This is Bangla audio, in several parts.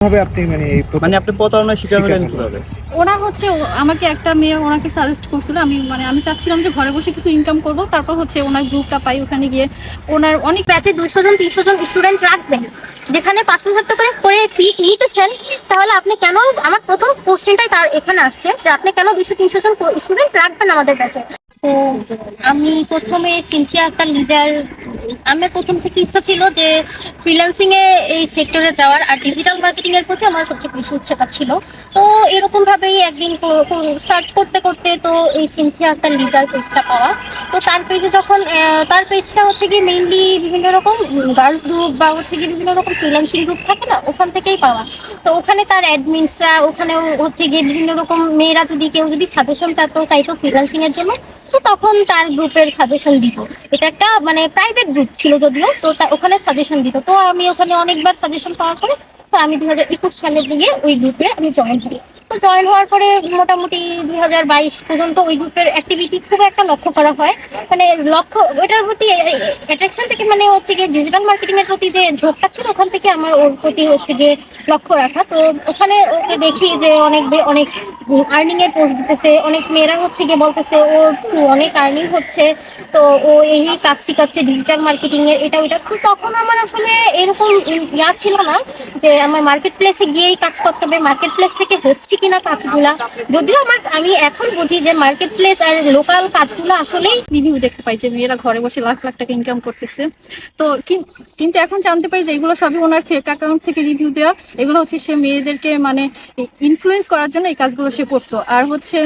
ভাবে আপনি মানে এই প্রথম- মানে আপনি প্রতারণার শিকার শিকার হলেন হলেন। কীভাবে? ওরা হচ্ছে ও- আমাকে একটা মেয়ে ওনাকে সাজেস্ট করছিল। আমি মানে আমি চাচ্ছিলাম যে ঘরে বসে কিছু ইনকাম করব। তারপর হচ্ছে ওনার গ্রুপটা পাই। ওখানে গিয়ে ওনার অনেক ব্যাচে দুইশো জন তিনশো জন স্টুডেন্ট রাখবেন। যেখানে পাঁচ হাজার টাকা করে করে ফি নিতেছেন তাহলে আপনি কেন আমার প্রথম কোশ্চেনটাই তার এখানে আসছে যে আপনি কেন দুইশো তিনশো জন স্টুডেন্ট রাখবেন আমাদের ব্যাচে তো আমি প্রথমে সিনথিয়া আক্তার লিজার আমার প্রথম থেকে ইচ্ছা ছিল যে ফ্রিল্যান্সিং এ এই সেক্টরে যাওয়ার আর ডিজিটাল মার্কেটিং এর প্রতি আমার সবচেয়ে বেশি ইচ্ছাটা ছিল। তো এরকম ভাবেই একদিন সার্চ করতে করতে তো এই সিনথিয়া আক্তার লিজার পেজটা পাওয়া। তো তার পেজে যখন তার পেজটা হচ্ছে কি মেইনলি বিভিন্ন রকম গার্লস গ্রুপ বা হচ্ছে কি বিভিন্ন রকম ফ্রিল্যান্সিং গ্রুপ থাকে না, ওখান থেকেই পাওয়া। তো ওখানে তার অ্যাডমিনসরা ওখানেও হচ্ছে গিয়ে বিভিন্ন রকম মেয়েরা যদি কেউ যদি সাজেশন চাইতো চাইতো ফ্রিল্যান্সিং এর জন্য তো তখন তার গ্রুপের সাজেশন দিত এটা একটা মানে প্রাইভেট গ্রুপ ছিল যদিও, তো ওখানে সাজেশন দিত। তো আমি ওখানে অনেকবার সাজেশন পাওয়ার পরে, তো আমি দু হাজার একুশ সালের দিকে ওই গ্রুপে আমি জয়েন হই। তো জয়েন হওয়ার পরে মোটামুটি দুই হাজার বাইশ পর্যন্ত ওই গ্রুপের অ্যাক্টিভিটি খুব একটা লক্ষ্য করা হয়। মানে লক্ষ্য ওটার প্রতি অ্যাট্রাকশন থেকে মানে হচ্ছে গিয়ে ডিজিটাল মার্কেটিং এর প্রতি যে ঝোঁকটা ছিল, ওখান থেকে আমার ওর প্রতি হচ্ছে গিয়ে লক্ষ্য রাখা। তো ওখানে ওকে দেখি যে অনেক অনেক আর্নিং এর পোস্ট দিতেছে, অনেক মেয়েরা হচ্ছে গিয়ে বলতেছে, ওর through অনেক আর্নিং হচ্ছে, তো ও এই কাজ শিখাচ্ছে ডিজিটাল মার্কেটিং এর। এটা, ওইটা তো তখন আমার আসলে এরকম ইয়া ছিল না যে আমার মার্কেট প্লেসে গিয়েই কাজ করতে হবে। মার্কেট প্লেস থেকে হচ্ছে কিনা কাজগুলা, যদিও আমার, আমি এখন বুঝি যে মার্কেট প্লেস আর লোকাল কাজগুলো আসলেই রিভিউ দেখতে পাই যে মেয়েরা ঘরে বসে লাখ লাখ টাকা ইনকাম করতেছে। তো কিন- কিন্তু এখন জানতে পারি যে এগুলো সবই ওনার ফেক অ্যাকাউন্ট থেকে রিভিউ দেওয়া। এগুলো হচ্ছে সে মেয়েদেরকে মানে ইনফ্লুয়েন্স করার জন্য এই কাজগুলো সে করতো আর হচ্ছে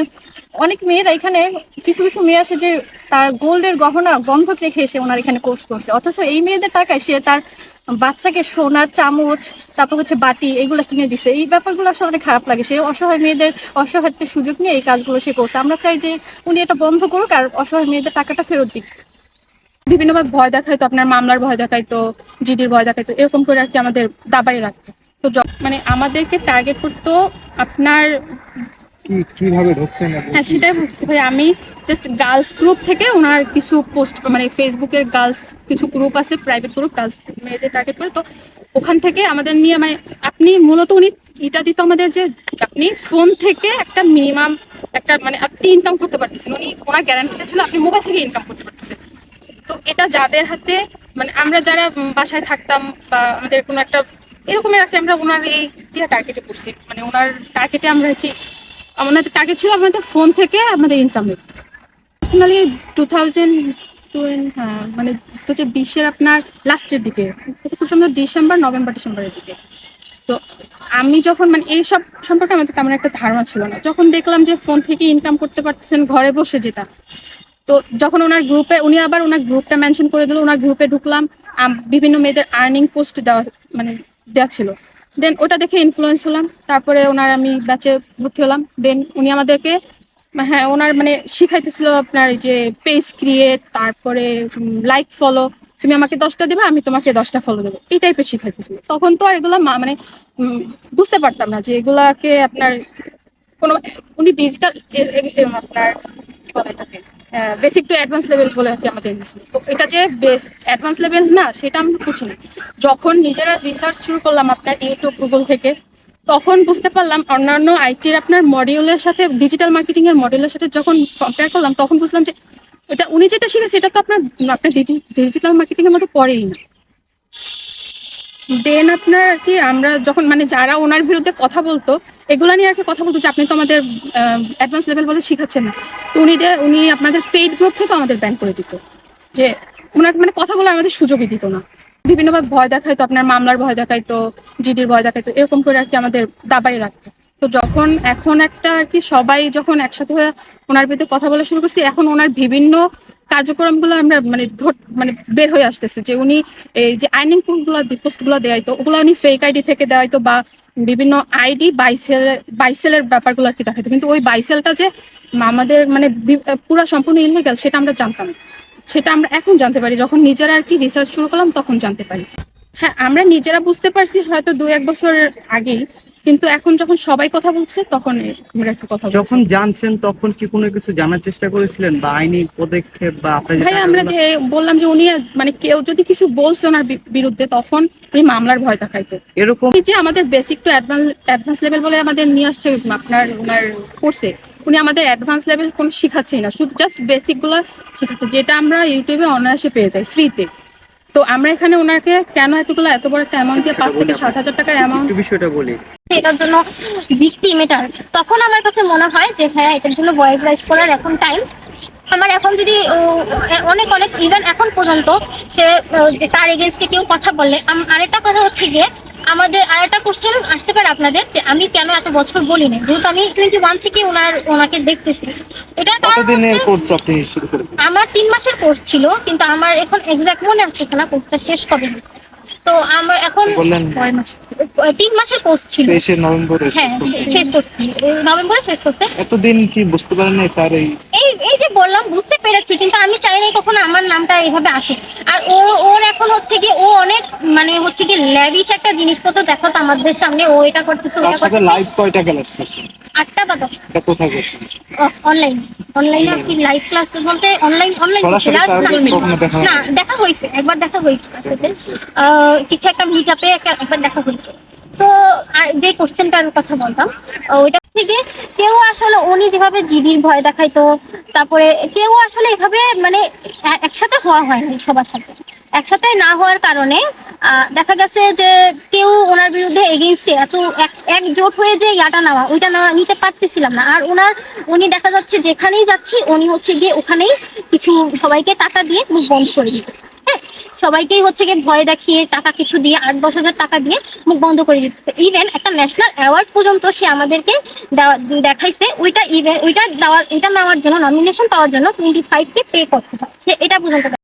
অনেক মেয়েরা এখানে, কিছু কিছু মেয়ে আছে যে তার গোল্ডের গহনা বন্ধক রেখে এসে ওনার এখানে কোর্স করছে। অথচ এই মেয়েদের টাকায় সে তার বাচ্চাকে সোনার চামচ, তারপর হচ্ছে বাটি এগুলো কিনে দিছে। এই ব্যাপারগুলো আসলে অনেক খারাপ লাগে। সে অসহায় মেয়েদের অসহায়ত্বের সুযোগ নিয়ে এই কাজগুলো সে করছে। আমরা চাই যে উনি এটা বন্ধ করুক আর অসহায় মেয়েদের টাকাটা ফেরত দিক। বিভিন্নভাবে ভয় দেখাইতো, আপনার মামলার ভয় দেখাইতো, জিডির ভয় দেখাইতো, এরকম করে আর কি আমাদের দাবাই রাখতো। তো মানে আমাদেরকে টার্গেট করতো আপনার কি, কীভাবে ঢুকছেন হ্যাঁ সেটাই বলতেছি ভাই, আমি জাস্ট গার্লস গ্রুপ থেকে ওনার কিছু পোস্ট মানে ফেসবুকের গার্লস কিছু গ্রুপ আছে প্রাইভেট গ্রুপ গার্লস মেয়েদের টার্গেট করে। তো ওখান থেকে আমাদের নিয়ে মানে আপনি মূলত উনি এটা দিত আমাদের যে আপনি ফোন থেকে একটা মিনিমাম একটা মানে আপনি ইনকাম করতে পারতেছেন। উনি, ওনার গ্যারান্টিটা ছিল আপনি মোবাইল থেকে ইনকাম করতে পারতেছেন। তো এটা যাদের হাতে মানে আমরা যারা বাসায় থাকতাম বা আমাদের কোনো একটা, এরকমের আর কি আমরা ওনার এই দিয়ে টার্গেটে পড়ছি মানে ওনার টার্গেটে আমরা কি আমাদের টার্গেট ছিল আমাদের ফোন থেকে আমাদের ইনকাম পার্সোনালি টু থাউজেন্ড হ্যাঁ মানে দু হাজার বিশের আপনার লাস্টের দিকে। খুব সম্ভবত ডিসেম্বর, নভেম্বর, ডিসেম্বরের দিকে। তো আমি যখন মানে এইসব সম্পর্কে আমাদের তেমন একটা ধারণা ছিল না। যখন দেখলাম যে ফোন থেকে ইনকাম করতে পারতেছেন, ঘরে বসে যেটা। তো যখন ওনার গ্রুপে উনি আবার ওনার গ্রুপটা মেনশন করে দিল, ওনার গ্রুপে ঢুকলাম। বিভিন্ন মেয়েদের আর্নিং পোস্ট দেওয়া মানে দেওয়া ছিল। দেন ওটা দেখে ইনফ্লুয়েন্স হলাম। তারপরে ওনার আমি ব্যাচে ভর্তি হলাম। দেন উনি আমাদেরকে হ্যাঁ ওনার মানে শিখাইতেছিল আপনার যে পেজ ক্রিয়েট তারপরে লাইক ফলো তুমি আমাকে দশটা দেবে, আমি তোমাকে দশটা ফলো দেবো। এই টাইপের শিখাইতেছিল। তখন তো আর এগুলো মানে বুঝতে পারতাম না যে এগুলাকে আপনার কোনো উনি ডিজিটাল আপনার কি বলে এটাকে? বেসিক টু অ্যাডভান্স লেভেল বলে আর কি আমাদের এনেছিল তো এটা যে বেস অ্যাডভান্স লেভেল না, সেটা আমি বুঝি না। যখন নিজেরা রিসার্চ শুরু করলাম আপনার ইউটিউব গুগল থেকে, তখন বুঝতে পারলাম অন্যান্য আইটির আপনার মডিউলের সাথে ডিজিটাল মার্কেটিং এর মডিউলের সাথে যখন কম্পেয়ার করলাম, তখন বুঝলাম যে এটা উনি যেটা শিখেছে, এটা তো আপনার আপনার ডিজিটাল মার্কেটিং এর মধ্যে পড়েই না। দেন আপনার আর কি, আমরা যখন মানে যারা ওনার বিরুদ্ধে কথা বলতো, এগুলা নিয়ে আর কি কথা বলতো যে আপনি তো আমাদের অ্যাডভান্স লেভেল বলে শিখাচ্ছেন না। তো উনি উনি আপনাদের পেইড গ্রুপ থেকে আমাদের ব্যান করে দিত। যে ওনার মানে কথা বলার আমাদের সুযোগই দিত না। বিভিন্নভাবে ভয় দেখাইতো, আপনার মামলার ভয় দেখাইতো, জিডির ভয় দেখাইতো, এরকম করে আর কি আমাদের দাবাই রাখতো। তো যখন, এখন একটা আর কি সবাই যখন একসাথে হয়ে ওনার বিরুদ্ধে কথা বলা শুরু করছি, এখন ওনার বিভিন্ন কার্যক্রমগুলো আমরা মানে মানে বের হয়ে আসতেছে যে উনি এই যে আইনিং পোস্টগুলো পোস্টগুলো দেয়াইতো ওগুলো উনি ফেক আইডি থেকে দেওয়াইতো বা বিভিন্ন আইডি বাইসেল বাইসেলের ব্যাপারগুলো আর কি দেখাইতো। কিন্তু ওই বাইসেলটা যে আমাদের মানে পুরো সম্পূর্ণ ইলিগাল সেটা আমরা জানতাম। সেটা আমরা এখন জানতে পারি। যখন নিজেরা আর কি রিসার্চ শুরু করলাম, তখন জানতে পারি। হ্যাঁ আমরা নিজেরা বুঝতে পারছি হয়তো দু এক বছর আগেই কিন্তু এখন যখন সবাই কথা বলছে তখন একটা কথা যখন জানছেন তখন কি কোনো কিছু জানার চেষ্টা করেছিলেন? বা আইনি পদক্ষেপ বা ভাই আমরা যে বললাম যে উনি মানে কেউ যদি কিছু বলছে ওনার বিরুদ্ধে তখন উনি মামলার ভয় দেখাইতো। এরকম যে আমাদের basic to advance advance level বলে আমাদের নিয়ে আসছে আপনার ওনার কোর্সে উনি আমাদের অ্যাডভান্স লেভেল কোনো শিখাচ্ছেই না। শুধু জাস্ট বেসিকগুলো শিখাচ্ছে যেটা আমরা ইউটিউবে অনায়াসে পেয়ে যাই ফ্রিতে তো আমরা এখানে ওনাকে কেন এতগুলো এত বড় একটা অ্যামাউন্ট দিয়ে পাঁচ থেকে সাত হাজার টাকার অ্যামাউন্ট বিষয়টা বলি। এটার জন্য ভিকটিম এটার তখন আমার কাছে মনে হয় যে হ্যাঁ এটার জন্য ভয়েস রাইজ করার এখন টাইম আমার এখন যদি ও, অনেক অনেক ইভেন এখন পর্যন্ত সে যে তার এগেনস্টে কেউ কথা বললে আম- আরেকটা কথা হচ্ছে গিয়ে আমাদের আরেকটা কোশ্চেন আসতে পারে আপনাদের যে আমি কেন এত বছর বলি না যেহেতু আমি টোয়েন্টি ওয়ান থেকে ওনার ওনাকে দেখতেছি। এটার কারণ কতদিনের কোর্স আপনি শুরু করেছেন? আমার তিন মাসের কোর্স ছিল কিন্তু আমার এখন এক্সাক্ট মনে আসতেছে না কোর্সটা শেষ কবে হয়েছে। তো আমার এখন তিন মাসের কোর্স ছিল। তেইশে নভেম্বরে হ্যাঁ শেষ। করছি নভেম্বরে শেষ করছে এতদিন কি বুঝতে পারেন তার এই বললাম বুঝতে পেরেছি কিন্তু আমি চাই নাই কখনো আমার নামটা এইভাবে আসে আর ওর ওর এখন হচ্ছে কি ও অনেক মানে হচ্ছে কি ল্যাভিশ একটা জিনিসপত্র দেখাতো আমাদের সামনে ও এটা করতেছে ওটা করতেছে। লাইভ কয়টা ক্লাস করছেন আটটা বা দশটা। কোথায় করছেন অনলাইন অনলাইনে আর কি লাইভ ক্লাস বলতে অনলাইন অনলাইন দেখা না দেখা হয়েছে একবার দেখা হয়েছে তার সাথে। আহ, কিছু একটা মিট আপে একবার দেখা হয়েছে। তো আর যে কোশ্চেনটার কথা বলতাম ওইটা থেকে কেউ আসলে উনি যেভাবে জিডির ভয় দেখাইতো, তারপরে কেউ আসলে এভাবে মানে একসাথে হওয়া হয় না সবার সাথে। একসাথে না হওয়ার কারণে দেখা গেছে যে কেউ ওনার বিরুদ্ধে এগেনস্টে এত এক- একজোট হয়ে যে ইয়াটা নেওয়া, ওইটা নেওয়া নিতে পারতেছিলাম না। আর ওনার উনি দেখা যাচ্ছে যেখানেই যাচ্ছি, উনি হচ্ছে গিয়ে ওখানেই কিছু সবাইকে টাকা দিয়ে মুখ বন্ধ করে দিতেছে সবাইকেই হচ্ছে গিয়ে ভয় দেখিয়ে টাকা কিছু দিয়ে, আট দশ হাজার টাকা দিয়ে মুখ বন্ধ করে দিতেছে। ইভেন একটা ন্যাশনাল অ্যাওয়ার্ড পর্যন্ত সে আমাদেরকে দেখাইছে। ওইটা ইভেন ওইটা দেওয়ার, এটা নেওয়ার জন্য নমিনেশন পাওয়ার জন্য টোয়েন্টি ফাইভকে পে করতে হয়। সে এটা পর্যন্ত